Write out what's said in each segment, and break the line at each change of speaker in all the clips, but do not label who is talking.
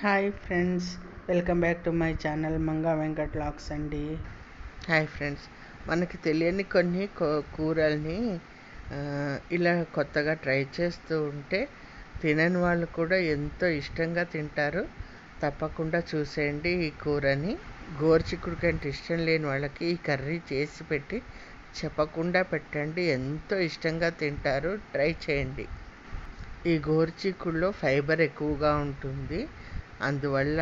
Hi friends welcome back to my channel Manga Venkat lakhs అండి.
Hi friends మనకి తెలియని కొన్ని కూరల్ని ఇలా కొత్తగా ట్రై చేస్తూ ఉంటే తినని వాళ్ళు కూడా ఎంతో ఇష్టంగా తింటారు. తప్పకుండా చూసేయండి ఈ కూరని. గోరుచిక్కుడుకాయ అంటే ఇష్టం లేని వాళ్ళకి ఈ కర్రీ చేసి పెట్టి చెప్పకుండా పెట్టండి. ఎంతో ఇష్టంగా తింటారు. ట్రై చేయండి. ఈ గోరుచిక్కుడులో ఫైబర్ ఎక్కువగా ఉంటుంది. అందువల్ల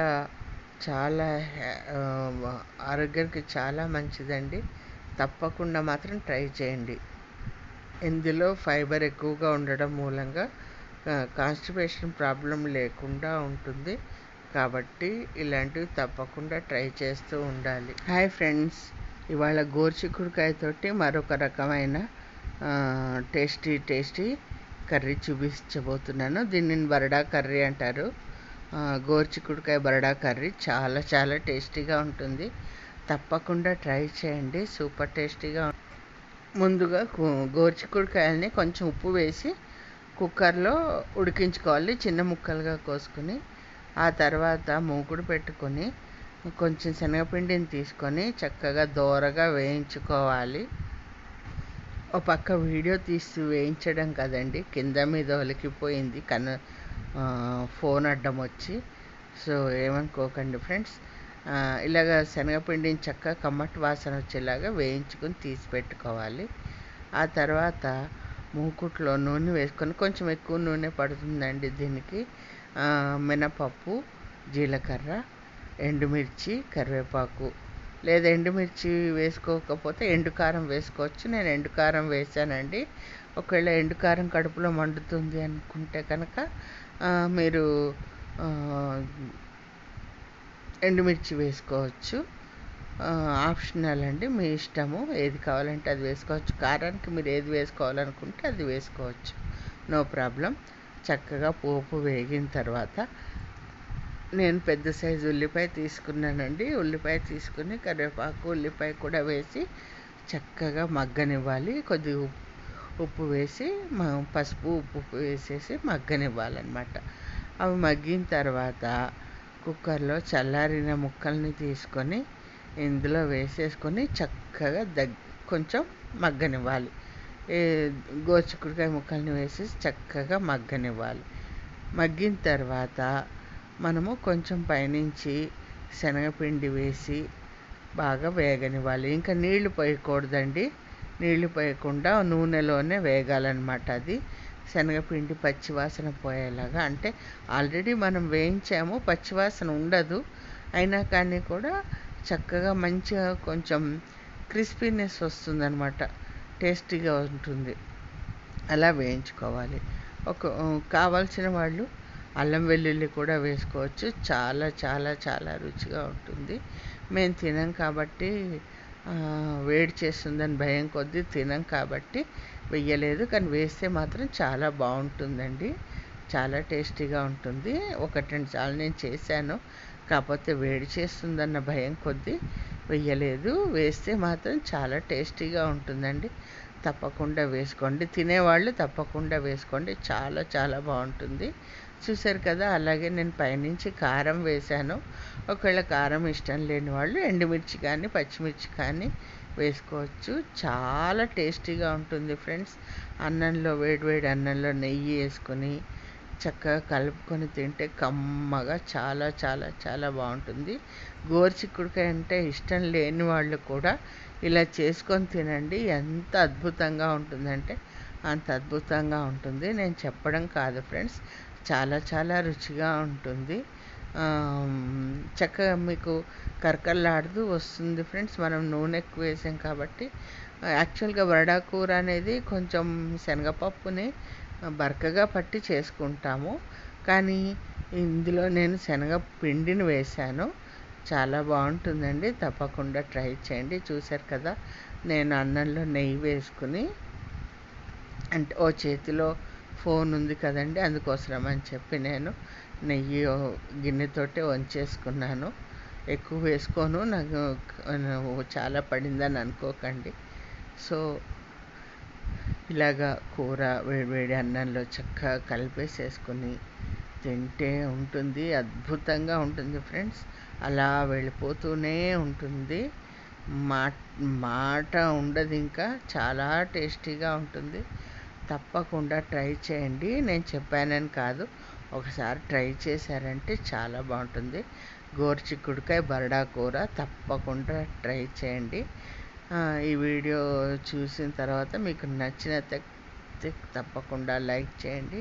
చాలా ఆరోగ్యానికి చాలా మంచిదండి. తప్పకుండా మాత్రం ట్రై చేయండి. ఇందులో ఫైబర్ ఎక్కువగా ఉండడం మూలంగా కాన్స్టిపేషన్ ప్రాబ్లం లేకుండా ఉంటుంది. కాబట్టి ఇలాంటివి తప్పకుండా ట్రై చేస్తూ ఉండాలి. హాయ్ ఫ్రెండ్స్ ఇవాళ గోరుచిక్కుడుకాయతోటి మరొక రకమైన టేస్టీ టేస్టీ కర్రీ చూపించబోతున్నాను. దీనిని బరడా కర్రీ అంటారు. గోరుచిక్కుడుకాయ బరడా కర్రీ చాలా చాలా టేస్టీగా ఉంటుంది. తప్పకుండా ట్రై చేయండి. సూపర్ టేస్టీగా ముందుగా కు- గోరుచిక్కుడుకాయల్ని కొంచెం ఉప్పు వేసి కుక్కర్లో ఉడికించుకోవాలి. చిన్న ముక్కలుగా కోసుకుని ఆ తర్వాత మూకుడు పెట్టుకొని కొంచెం శనగపిండిని తీసుకొని చక్కగా దోరగా వేయించుకోవాలి. ఒక పక్క వీడియో తీసి వేయించడం కదండి కింద మీద ఒలికిపోయింది. కను ఫోన్ అడ్డం వచ్చి సో ఏమనుకోకండి ఫ్రెండ్స్. ఇలాగ శనగపిండిని చక్కగా కమ్మటి వాసన వచ్చేలాగా వేయించుకొని తీసి పెట్టుకోవాలి. ఆ తర్వాత మూకుట్లో నూనె వేసుకొని కొంచెం ఎక్కువ నూనె పడుతుందండి దీనికి. మినపప్పు జీలకర్ర ఎండుమిర్చి కరివేపాకు లేదా ఎండుమిర్చి వేసుకోకపోతే ఎండుకారం వేసుకోవచ్చు. నేను ఎండుకారం వేసానండి. ఒకవేళ ఎండుకారం కడుపులో మండుతుంది అనుకుంటే కనుక మీరు ఎండుమిర్చి వేసుకోవచ్చు. ఆప్షనల్ అండి మీ ఇష్టము. ఏది కావాలంటే అది వేసుకోవచ్చు. కారానికి మీరు ఏది వేసుకోవాలనుకుంటే అది వేసుకోవచ్చు. No problem. చక్కగా పోపు వేగిన తర్వాత నేను పెద్ద సైజు ఉల్లిపాయ తీసుకున్నానండి. ఉల్లిపాయ తీసుకుని కరివేపాకు ఉల్లిపాయ కూడా వేసి చక్కగా మగ్గనివ్వాలి. కొద్దిగా ఉప్పు ఉప్పు వేసి పసుపు ఉప్పు వేసేసి మగ్గనివ్వాలన్నమాట. అవి మగ్గిన తర్వాత కుక్కర్లో చల్లారిన ముక్కల్ని తీసుకొని ఇందులో వేసేసుకొని చక్కగా దగ్ కొంచెం మగ్గనివ్వాలి. ఏ గోచుకుడికాయ ముక్కల్ని వేసేసి చక్కగా మగ్గనివ్వాలి. మగ్గిన తర్వాత మనము కొంచెం పైనుంచి శనగపిండి వేసి బాగా వేగనివ్వాలి. ఇంకా నీళ్ళు పోయకూడదండి. నీళ్ళు పోయకుండా నూనెలోనే వేగాలన్నమాట అది. శనగపిండి పచ్చివాసన పోయేలాగా అంటే ఆల్రెడీ మనం వేయించాము పచ్చివాసన ఉండదు. అయినా కానీ కూడా చక్కగా మంచిగా కొంచెం క్రిస్పీనెస్ వస్తుందన్నమాట. టేస్టీగా ఉంటుంది. అలా వేయించుకోవాలి. ఒక కావాల్సిన వాళ్ళు అల్లం వెల్లుల్లి కూడా వేసుకోవచ్చు. చాలా చాలా చాలా రుచిగా ఉంటుంది. మేము తినం కాబట్టి వేడి చేస్తుందని భయం కొద్దీ తినం కాబట్టి వెయ్యలేదు. కానీ వేస్తే మాత్రం చాలా బాగుంటుందండి. చాలా టేస్టీగా ఉంటుంది. ఒకటి రెండు సార్లు నేను చేశాను. కాకపోతే వేడి చేస్తుందన్న భయం కొద్దీ వెయ్యలేదు. వేస్తే మాత్రం చాలా టేస్టీగా ఉంటుందండి. తప్పకుండా వేసుకోండి. తినేవాళ్ళు తప్పకుండా వేసుకోండి. చాలా చాలా బాగుంటుంది. చూసారు కదా అలాగే నేను పైనుంచి కారం వేశాను. ఒకవేళ కారం ఇష్టం లేని వాళ్ళు ఎండుమిర్చి కానీ పచ్చిమిర్చి కానీ వేసుకోవచ్చు. చాలా టేస్టీగా ఉంటుంది ఫ్రెండ్స్. అన్నంలో వేడివేడి అన్నంలో నెయ్యి వేసుకొని చక్కగా కలుపుకొని తింటే కమ్మగా చాలా చాలా చాలా బాగుంటుంది. గోరుచిక్కుడుకాయ అంటే ఇష్టం లేని వాళ్ళు కూడా ఇలా చేసుకొని తినండి. ఎంత అద్భుతంగా ఉంటుందంటే అంత అద్భుతంగా ఉంటుంది. నేను చెప్పడం కాదు ఫ్రెండ్స్. చాలా చాలా రుచిగా ఉంటుంది. చక్కగా మీకు కరకల్లాడుతూ వస్తుంది ఫ్రెండ్స్. మనం నూనె ఎక్కువ వేసాం కాబట్టి యాక్చువల్గా వరడా కూర అనేది కొంచెం శనగపప్పుని బరకగా పట్టి చేసుకుంటాము. కానీ ఇందులో నేను శనగ పిండిని వేశాను. చాలా బాగుంటుందండి. తప్పకుండా ట్రై చేయండి. చూశారు కదా నేను అన్నంలో నెయ్యి వేసుకుని అంటే ఓ చేతిలో ఫోన్ ఉంది కదండి అందుకోసం అని చెప్పి నేను నెయ్యి గిన్నెతోటే వంచేసుకున్నాను. ఎక్కువ వేసుకోను నాకు చాలా పడిందని అనుకోకండి. సో ఇలాగా కూర వేడివేడి అన్నంలో చక్కగా కలిపేసేసుకొని తింటే ఉంటుంది అద్భుతంగా ఉంటుంది ఫ్రెండ్స్. అలా వెళ్ళిపోతూనే ఉంటుంది. మా మాట ఉండదు ఇంకా. చాలా టేస్టీగా ఉంటుంది. తప్పకుండా ట్రై చేయండి. నేను చెప్పానని కాదు. ఒకసారి ట్రై చేశారంటే చాలా బాగుంటుంది. గోరుచిక్కుడుకాయ బరడా కూర తప్పకుండా ట్రై చేయండి. ఈ వీడియో చూసిన తర్వాత మీకు నచ్చినట్లయితే తప్పకుండా లైక్ చేయండి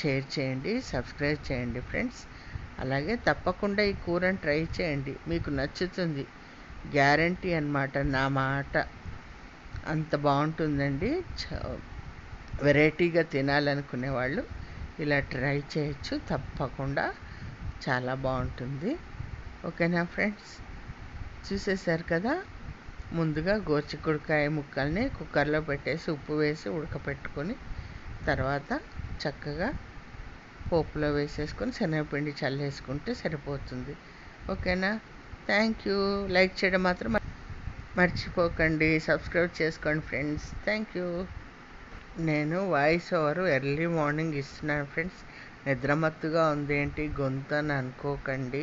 షేర్ చేయండి సబ్స్క్రైబ్ చేయండి ఫ్రెండ్స్. అలాగే తప్పకుండా ఈ కూరని ట్రై చేయండి. మీకు నచ్చుతుంది. గ్యారంటీ అన్నమాట నా మాట. అంత బాగుంటుందండి. చ- వెరైటీగా తినాలనుకునే వాళ్ళు ఇలా ట్రై చేయొచ్చు. తప్పకుండా చాలా బాగుంటుంది. ఓకేనా ఫ్రెండ్స్? చూసేశారు కదా? ముందుగా గోచిక్కుడుకాయ ముక్కల్ని కుక్కర్లో పెట్టేసి ఉప్పు వేసి ఉడకపెట్టుకొని తర్వాత చక్కగా పోపులో వేసేసుకొని శనగపిండి చల్లేసుకుంటే సరిపోతుంది. ఓకేనా? థ్యాంక్ యూ లైక్ చేయడం మాత్రం మర్చిపోకండి. సబ్స్క్రైబ్ చేసుకోండి ఫ్రెండ్స్ థ్యాంక్ యూ నేను వాయిస్ ఓవర్ ఎర్లీ మార్నింగ్ ఇస్తున్నాను ఫ్రెండ్స్ నిద్రమత్తుగా ఉంది ఏంటి? గొంతు అని అనుకోకండి.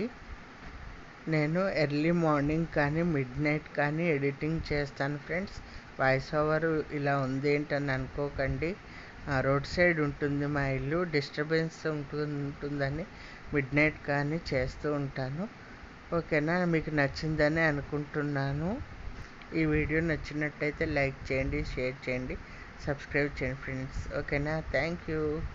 నేను ఎర్లీ మార్నింగ్ కానీ మిడ్ నైట్ కానీ ఎడిటింగ్ చేస్తాను ఫ్రెండ్స్ వాయిస్ ఓవర్ ఇలా ఉంది ఏంటని అనుకోకండి. రోడ్ సైడ్ ఉంటుంది మా ఇల్లు. డిస్టర్బెన్స్ ఉంటుందని మిడ్ నైట్ కానీ చేస్తూ ఉంటాను. ఓకేనా మీకు నచ్చిందని అనుకుంటున్నాను. ఈ వీడియో నచ్చినట్టయితే లైక్ చేయండి షేర్ చేయండి సబ్స్క్రైబ్ చేయండి ఫ్రెండ్స్. ఓకేనా థ్యాంక్ యూ.